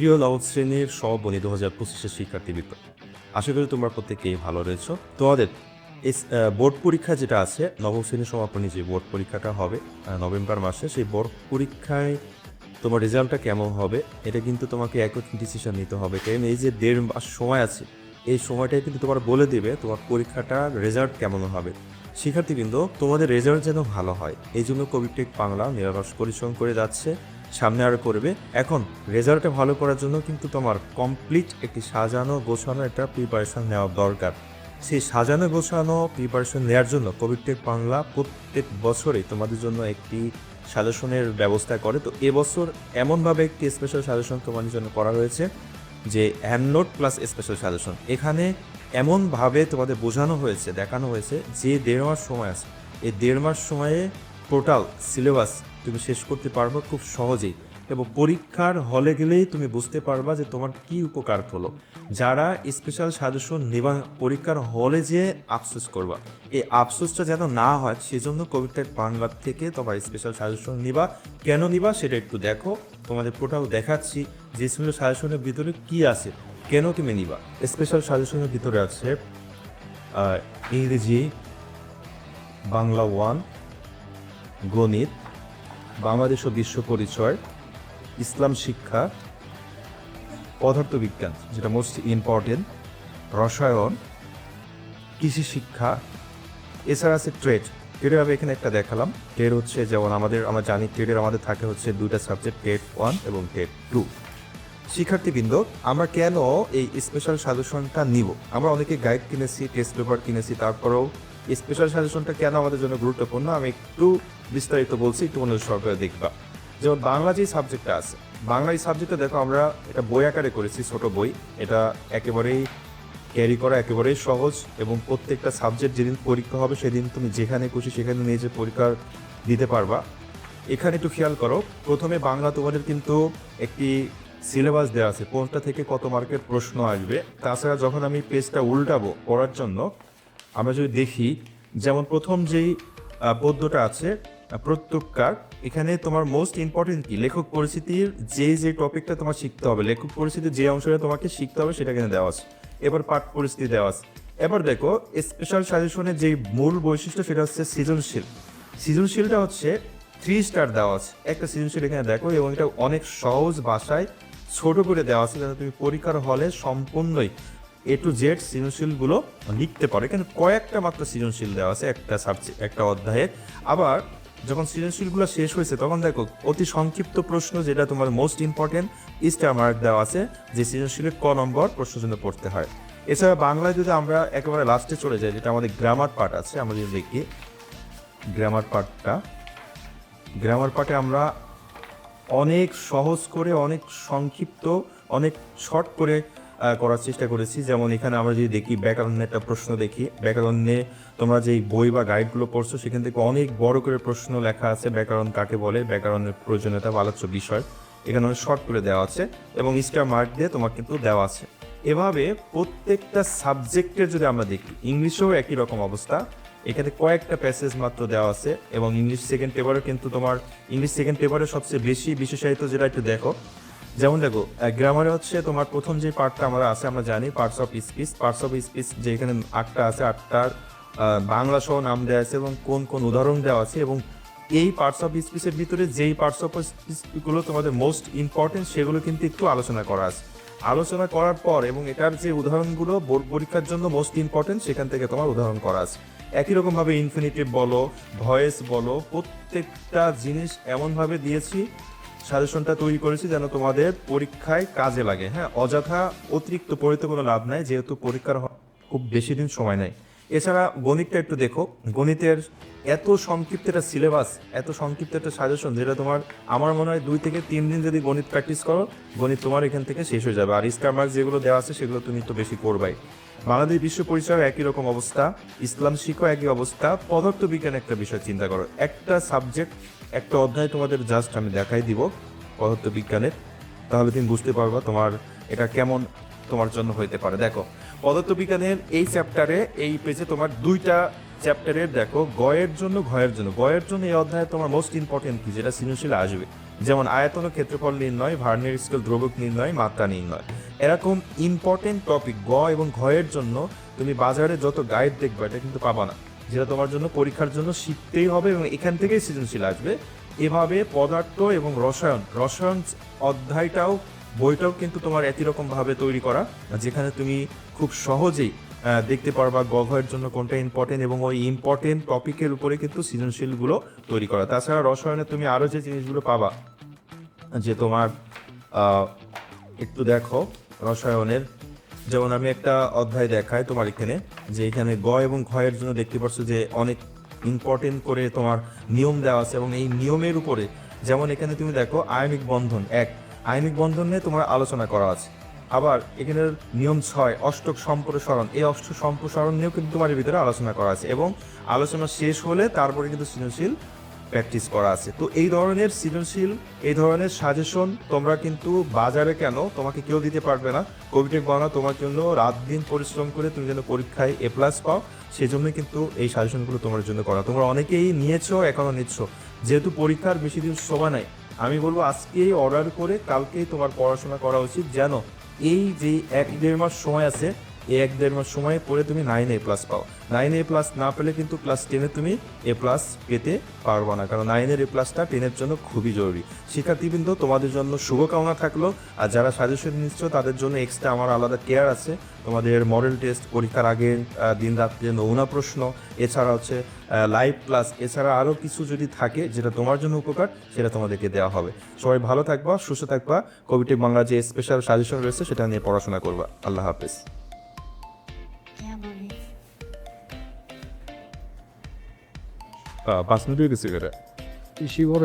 প্রিয় নবম শ্রেণির সহবনী দু হাজার পঁচিশের শিক্ষার্থী বিপ্লব আশা করি তোমরা প্রত্যেকেই ভালো রয়েছো। তোমাদের বোর্ড পরীক্ষা যেটা আছে, নবম শ্রেণির সমাপনী যে বোর্ড পরীক্ষাটা হবে নভেম্বর মাসে, সেই বোর্ড পরীক্ষায় তোমার রেজাল্টটা কেমন হবে, এটা কিন্তু তোমাকে একই ডিসিশন নিতে হবে। কারণ এই যে দেড় মাস সময় আছে, এই সময়টাই কিন্তু তোমার বলে দেবে তোমার পরীক্ষাটার রেজাল্ট কেমন হবে। শিক্ষার্থীবৃন্দ, তোমাদের রেজাল্ট যেন ভালো হয়, এই জন্য কবিটেক বাংলা, নিরলস পরিশ্রম করে যাচ্ছে। সামনে আরও করবে। এখন রেজাল্টটা ভালো করার জন্য কিন্তু তোমার কমপ্লিট একটি সাজানো, গোছানো একটা প্রিপারেশন নেওয়া দরকার। সেই সাজানো, গোছানো প্রিপারেশন নেওয়ার জন্য কোভিডটেক বাংলা প্রত্যেক বছরই তোমাদের জন্য একটি সাজেশনের ব্যবস্থা করে। তো এবছর এমনভাবে একটি স্পেশাল সাজেশন তোমাদের জন্য করা হয়েছে যে নোট প্লাস স্পেশাল সাজেশন। এখানে এমনভাবে তোমাদের বোঝানো হয়েছে, দেখানো হয়েছে যে দেড় মাস সময় আছে। এই দেড় মাস সময়ে টোটাল সিলেবাস তুমি শেষ করতে পারবে খুব সহজেই। এবং পরীক্ষার হলে গেলেই তুমি বুঝতে পারবা যে তোমার কি উপকার হলো। যারা স্পেশাল সাজেশন নেবা পরীক্ষার হলে যে আফসোস করবা। এই আফসোসটা যেন না হয়, সেজন্য কবিতার বাংলা থেকে তোমার স্পেশাল সাজেশন নিবা। কেন নিবা সেটা একটু দেখো। তোমাদের টোটাল দেখাচ্ছি যে স্পেশাল সাজেশনের ভিতরে কি আছে, কেন তুমি নিবা। স্পেশাল সাজেশনের ভিতরে আছে ইংরেজি বাংলা ওয়ান গণিত বাংলাদেশ ও বিশ্ব পরিচয়, ইসলাম শিক্ষা, পদার্থবিজ্ঞান, যেটা মোস্ট ইম্পর্টেন্ট রসায়ন, কৃষি শিক্ষা, এছাড়া আছে ট্রেড ট্রেডের আমি এখানে একটা দেখালাম। ট্রেড হচ্ছে যেমন আমাদের, আমরা জানি ট্রেডের আমাদের থাকে হচ্ছে দুইটা সাবজেক্ট টেট ওয়ান এবং টেট টু শিক্ষার্থীবৃন্দ, আমরা কেন এই স্পেশাল সাজেশনটা নিব? আমরা অনেকে গাইড কিনেছি টেস্ট পেপার কিনেছি, তারপরেও স্পেশাল সাজেশনটা কেন আমাদের জন্য গুরুত্বপূর্ণ? আমি একটু বিস্তারিত বলছি, একটু মনোযোগ সহকারে দেখবা। যেমন বাংলা যে সাবজেক্টটা আছে, বাংলা এই সাবজেক্টটা দেখো আমরা এটা বই আকারে করেছি, ছোট বই। এটা একেবারেই ক্যারি করা একেবারেই সহজ এবং প্রত্যেকটা সাবজেক্ট যেদিন পরীক্ষা হবে, সেদিন তুমি যেখানে খুশি সেখানে নিয়ে যে পরীক্ষা দিতে পারবা। এখানে একটু খেয়াল করো, প্রথমে বাংলা তোমাদের কিন্তু একটি সিলেবাস দেওয়া আছে, কোনটা থেকে কত মার্কের প্রশ্ন আসবে। তাছাড়া যখন আমি পেজটা উল্টাবো পড়ার জন্য, আমরা যদি দেখি, যেমন প্রথম যেই পদ্যটা আছে আহ, এখানে তোমার মোস্ট ইম্পর্টেন্ট কি? লেখক পরিস্থিতির যে যে টপিকটা তোমার শিখতে হবে লেখক পরিস্থিতির যে অংশটা তোমাকে শিখতে হবে সেটা এখানে দেওয়া আছে। এবার পাঠ পরিস্থিতি দেওয়া আছে। এবার দেখো স্পেশাল সাজেশনের যে মূল বৈশিষ্ট্য সেটা হচ্ছে সৃজনশীল। সৃজনশীলটা হচ্ছে থ্রি স্টার দেওয়া আছে। একটা সৃজনশীল এখানে দেখো এবং এটা অনেক সহজ ভাষায় ছোট করে দেওয়া আছে যাতে তুমি পরীক্ষার হলে সম্পূর্ণই এ টু জেড সৃজনশীলগুলো লিখতে পারো। এখানে কয়েকটা মাত্র সৃজনশীল দেওয়া আছে একটা সাবজেক্ট একটা অধ্যায়ে। আবার যখন সৃজনশীলগুলো শেষ হয়েছে, তখন দেখো, অতি সংক্ষিপ্ত প্রশ্ন যেটা তোমার মোস্ট ইম্পর্টেন্ট স্টার মার্ক দেওয়া আছে, যে সৃজনশীলের ক নম্বর প্রশ্ন জন্য পড়তে হয়। এছাড়া বাংলায় যদি আমরা একেবারে লাস্টে চলে যাই, যেটা আমাদের গ্রামার পার্ট আছে, আমরা যদি দেখি গ্রামার পার্টটা গ্রামার পার্টে আমরা অনেক সহজ করে, অনেক সংক্ষিপ্ত, অনেক শর্ট করে করার চেষ্টা করেছি। যেমন এখানে আমরা যদি দেখি, ব্যাকরণের একটা প্রশ্ন দেখি। ব্যাকরণে তোমরা যেই বই বা গাইডগুলো পড়ছো, সেখান থেকে অনেক বড় করে প্রশ্ন লেখা আছে। ব্যাকরণ কাকে বলে? ব্যাকরণের প্রয়োজনীয়তা বা আলোচ্য বিষয়। এখানে অনেক শর্ট করে দেওয়া আছে এবং স্টার মার্ক দিয়ে তোমার কিন্তু দেওয়া আছে। এভাবে প্রত্যেকটা সাবজেক্টের যদি আমরা দেখি, ইংলিশেও একই রকম অবস্থা। এখানে কয়েকটা প্যাসেজ মাত্র দেওয়া আছে এবং ইংলিশ সেকেন্ড পেপারে কিন্তু তোমার ইংলিশ সেকেন্ড পেপারে সবচেয়ে বেশি বিশেষায়িত যেটা একটু দেখো যেমন দেখো গ্রামারে হচ্ছে তোমার প্রথম যে পার্টটা আমরা আছে, আমরা জানি parts of speech parts of speech যে এখানে আটটা আছে, আটটার বাংলা সহ নাম দেওয়া আছে এবং কোন কোন উদাহরণ দেওয়া আছে এবং এই পার্টস অফ স্পিচের ভিতরে যেই পার্টস অফ স্পিচগুলো তোমাদের মোস্ট ইম্পর্টেন্ট সেগুলো কিন্তু একটু আলোচনা করা আছে। আলোচনা করার পর এবং এটার যে উদাহরণগুলো বোর্ড পরীক্ষার জন্য মোস্ট ইম্পর্টেন্ট সেখান থেকে তোমার উদাহরণ করা আছে। একই রকমভাবে ইনফিনিটিভ বলো ভয়েস বলো, প্রত্যেকটা জিনিস এমনভাবে দিয়েছি সাজেশনটা তৈরি করেছি যেন তোমাদের পরীক্ষায় কাজে লাগে। হ্যাঁ অযথা অতিরিক্ত পড়িতে কোনো লাভ নাই, যেহেতু পরীক্ষার খুব বেশি দিন সময় নেই। এছাড়া গণিতটা একটু দেখো। গণিতের এত সংক্ষিপ্ত একটা সিলেবাস এত সংক্ষিপ্ত একটা সাজেশন যেটা তোমার, আমার মনে হয় দুই থেকে তিন দিন যদি গণিত প্র্যাকটিস করো, গণিত তোমার এখান থেকে শেষ হয়ে যাবে। আর স্টার মার্ক যেগুলো দেওয়া আছে, সেগুলো তুমি তো বেশি করবাই। বাংলাদেশ বিশ্ব পরিচয় একই রকম অবস্থা, ইসলাম শিক্ষা একই অবস্থা পদার্থবিজ্ঞান একটা বিষয় চিন্তা করো। একটা সাবজেক্ট একটা অধ্যায় তোমাদের জাস্ট আমি দেখাই দিব পদার্থবিজ্ঞানের তাহলে তুমি বুঝতে পারবা তোমার এটা কেমন তোমার জন্য হইতে পারে। দেখো, পদার্থবিজ্ঞানের এই চ্যাপ্টারে এই পেজে তোমার দুইটা চ্যাপ্টারের দেখো, গয়ের জন্য, ঘয়ের জন্য। গয়ের জন্য এই অধ্যায়ে তোমার মোস্ট ইম্পর্টেন্ট কি? যেটা সৃজনশীল আসবে। যেমন আয়তন ও ক্ষেত্রফল নির্ণয়, ভার্নিয়ার স্কেল দ্রবক নির্ণয়, মাত্রা নির্ণয়। এরকম ইম্পর্টেন্ট টপিক গ এবং ঘয়ের জন্য তুমি বাজারে যত গাইড দেখবে, এটা কিন্তু পাবা না। যেটা তোমার জন্য পরীক্ষার জন্য শিখতেই হবে এবং এখান থেকেই সৃজনশীল আসবে। এভাবে পদার্থ এবং রসায়ন রসায়ন অধ্যায়টাও বইটাও কিন্তু তোমার একই রকম ভাবে তৈরি করা, যেখানে তুমি খুব সহজেই দেখতে পারবা গঘের জন্য কোনটা ইম্পর্টেন্ট এবং ওই ইম্পর্টেন্ট টপিকের উপরে কিন্তু সৃজনশীলগুলো তৈরি করা। তাছাড়া রসায়নে তুমি আরও যে জিনিসগুলো পাবা, যে তোমার একটু দেখো রসায়নের। যেমন আমি একটা অধ্যায় দেখাই তোমার এখানে, যে এখানে গ এবং ঘয়ের জন্য দেখতে পাচ্ছ যে অনেক ইম্পর্টেন্ট করে তোমার নিয়ম দেওয়া আছে এবং এই নিয়মের উপরে, যেমন এখানে তুমি দেখো আয়নিক বন্ধন, এক। আয়নিক বন্ধন নিয়ে তোমার আলোচনা করা আছে। আবার এখানে নিয়ম ছয়, অষ্টক সম্প্রসারণ। এই অষ্টক সম্প্রসারণ নিয়েও কিন্তু তোমার ভিতরে আলোচনা করা আছে এবং আলোচনা শেষ হলে তারপরে কিন্তু সৃজনশীল প্র্যাকটিস করা আছে। তো এই ধরনের সৃজনশীল, এই ধরনের সাজেশন তোমরা কিন্তু বাজারে কেন তোমাকে কেউ দিতে পারবে না? কোভিডের গণনা তোমার জন্য রাত দিন পরিশ্রম করে তুমি যেন পরীক্ষায় এ প্লাস পাও, সেজন্যই কিন্তু এই সাজেশনগুলো তোমার জন্য করা। তোমরা অনেকেই নিয়েছো, এখনও নিচ্ছ। যেহেতু পরীক্ষার বেশি দিন সময় নাই আমি বলব আজকেই অর্ডার করে কালকেই তোমার পড়াশোনা করা উচিত যেন এই যে এক দেড় মাস সময় আছে এক দেড় মাস সময় পরে তুমি নাইন এ প্লাস পাও। নাইন এ প্লাস না পেলে কিন্তু ক্লাস টেনে তুমি এ প্লাস পেতে পারব না, কারণ নাইনের এ প্লাসটা টেনের জন্য খুবই জরুরি। শিক্ষার্থীবৃন্দ, তোমাদের জন্য শুভকামনা থাকল, আর যারা সাজেশন নিচ্ছ, তাদের জন্য এক্সট্রা আমার আলাদা কেয়ার আছে। তোমাদের মডেল টেস্ট পরীক্ষার আগে দিন রাত্রে নমুনা প্রশ্ন, এছাড়া হচ্ছে লাইভ ক্লাস এছাড়া আরও কিছু যদি থাকে, যেটা তোমার জন্য উপকার, সেটা তোমাদেরকে দেওয়া হবে। সবাই ভালো থাকবা, সুস্থ থাকবা। কোভিডের বাংলা যে স্পেশাল সাজেশন রয়েছে, সেটা নিয়ে পড়াশোনা করবা। আল্লাহ হাফেজ। পাঁচ মিনিট হয়ে গেছে বেশি বড়